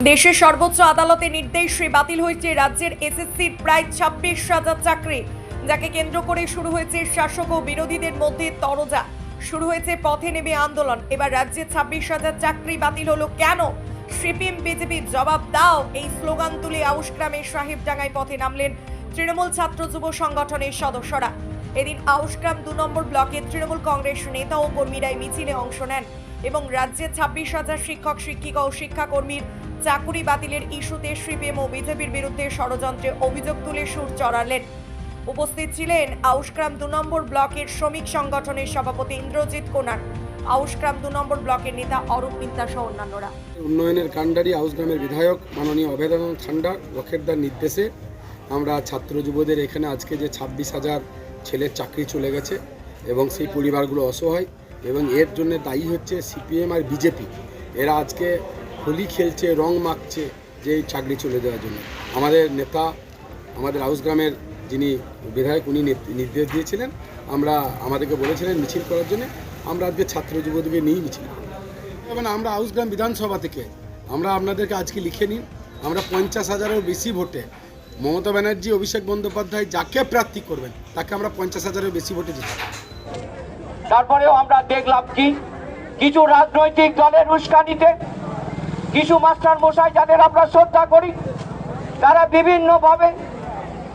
দেশের সর্বোচ্চ আদালতে নির্দেশে বাতিল হয়েছে রাজ্যের এসএসসির প্রায় ছাব্বিশ হাজার চাকরি, যাকে কেন্দ্র করে শুরু হয়েছে শাসক ও বিরোধীদের মধ্যে তরজা। শুরু হয়েছে পথে নেমে আন্দোলন। এবার রাজ্যে ছাব্বিশ হাজার চাকরি বাতিল হলো কেন? সিপিএম বিজেপি জবাব দাও। এই স্লোগান তুলে আউশগ্রামের সাহেবডাঙ্গায় পথে নামলেন তৃণমূল ছাত্র যুব সংগঠনের সদস্যরা। এদিন আউশগ্রাম দু নম্বর ব্লকে তৃণমূল কংগ্রেস নেতা ও কর্মীরাই মিছিলে অংশ নেন এবং রাজ্যে ছাব্বিশ হাজার শিক্ষক, শিক্ষিকা ও শিক্ষাকর্মীর চাকুরি বাতিলের ইস্যুতে সিপিএম ও বিজেপির বিরুদ্ধে ষড়যন্ত্রে অভিযোগ তুলে সুর চড়ালেন। উপস্থিত ছিলেন আউশগ্রাম দু নম্বর ব্লকের শ্রমিক সংগঠনের সভাপতি ইন্দ্রজিৎ কোনার, আউশগ্রাম দু নম্বর ব্লকের নেতা অরূপ মিত্তা সহ অন্যান্যরা। উন্নয়নের কাণ্ডারি হাউসগ্রামের বিধায়ক মাননীয় অভেদানন্দ ঠান্ডা রক্ষেরদার নির্দেশে আমরা ছাত্র যুবদের এখানে আজকে যে ছাব্বিশ হাজার ছেলের চাকরি চলে গেছে এবং সেই পরিবারগুলো অসহায় এবং এর জন্য দায়ী হচ্ছে সিপিএম আর বিজেপি এরা আজকে হোলি খেলছে, রং মাখছে যে চাকরি চলে যাওয়ার জন্য আমাদের নেতা, আমাদের হাউসগ্রামের যিনি বিধায়ক, উনি নির্দেশ দিয়েছিলেন, আমরা, আমাদেরকে বলেছিলেন মিছিল করার জন্য, আমরা আজকে ছাত্র যুবদেরকে নিয়েই মিছিল। এবং আমরা আউসগ্রাম বিধানসভা থেকে, আমরা আপনাদেরকে আজকে লিখে নিন, আমরা পঞ্চাশ হাজারের বেশি ভোটে মমতা ব্যানার্জি, অভিষেক বন্দ্যোপাধ্যায় যাকে প্রার্থী করবেন, তাকে আমরা পঞ্চাশ হাজারের বেশি ভোটে জিতাবো তারপরেও আমরা দেখলাম কি? কিছু রাজনৈতিক দলের উস্কানিতে, কিছু মাস্টার মশাই যাদের আমরা শ্রদ্ধা করি, তারা বিভিন্নভাবে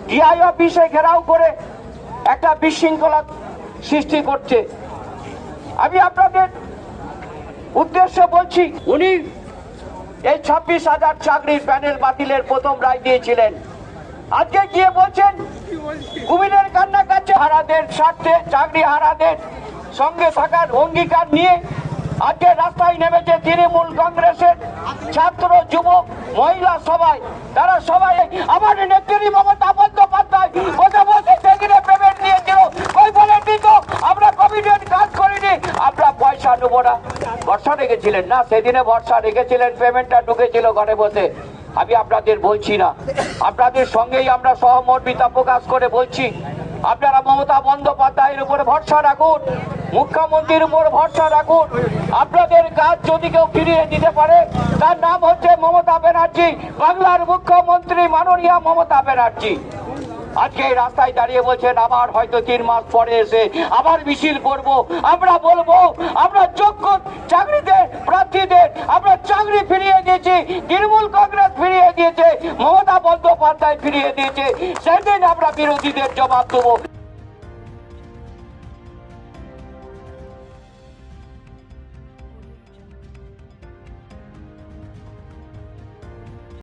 ডিআই অফিসে ঘেরাও করে একটা বিশৃঙ্খলা সৃষ্টি করছে। আমি আপনাদের উদ্দেশ্যে বলছি, উনি এই ছাব্বিশ হাজার চাকরির প্যানেল বাতিলের প্রথম রায় দিয়েছিলেন। আজকে গিয়ে বলছেন, কুমিরের কান্না কাছে হারাদের স্বার্থে চাকরি হারাদের সঙ্গে থাকার অঙ্গীকার নিয়ে আজকে রাস্তায় নেমেছে তৃণমূল কংগ্রেসের ছাত্র, যুবক, মহিলা সবাই। তারা সবাই আমার নেত্রী মমতা বন্দ্যোপাধ্যায় বসে সেদিনে পেমেন্ট নিয়েছিল ওই বলে দিত আমরা কমিটেড কাজ করিনি, আমরা পয়সা নেব না। ভরসা রেখেছিলেন না? সেদিনে ভরসা রেখেছিলেন, পেমেন্টটা ঢুকেছিল ঘরে বসে। আমি আপনাদের বলছি না। আপনাদের সঙ্গেই আমরা সহমর্মিতা প্রকাশ করে বলছি। আপনারা মমতা বন্দ্যোপাধ্যায়ের উপরে ভরসা রাখুন। মুখ্যমন্ত্রীর উপর ভরসা রাখুন। আপনাদের কাজ যদি কেউ ফিরিয়ে দিতে পারে, তার নাম হচ্ছে মমতা ব্যানার্জি। বাংলার মুখ্যমন্ত্রী মাননীয় মমতা ব্যানার্জি। আজকে রাস্তায় দাঁড়িয়ে বলছেন আবার হয়তো তিন মাস পরে এসে আবার মিছিল করব। আমরা বলব, আমরা যোগ্য চাকরিতে প্রার্থীদের, আমরা চাকরি ফিরিয়ে দিয়েছি, তৃণমূল কংগ্রেস ফিরিয়ে দিয়েছে, মমতা বন্দ্যোপাধ্যায় ফিরিয়ে দিয়েছে। সেদিন আমরা বিরোধীদের জবাব দেবো।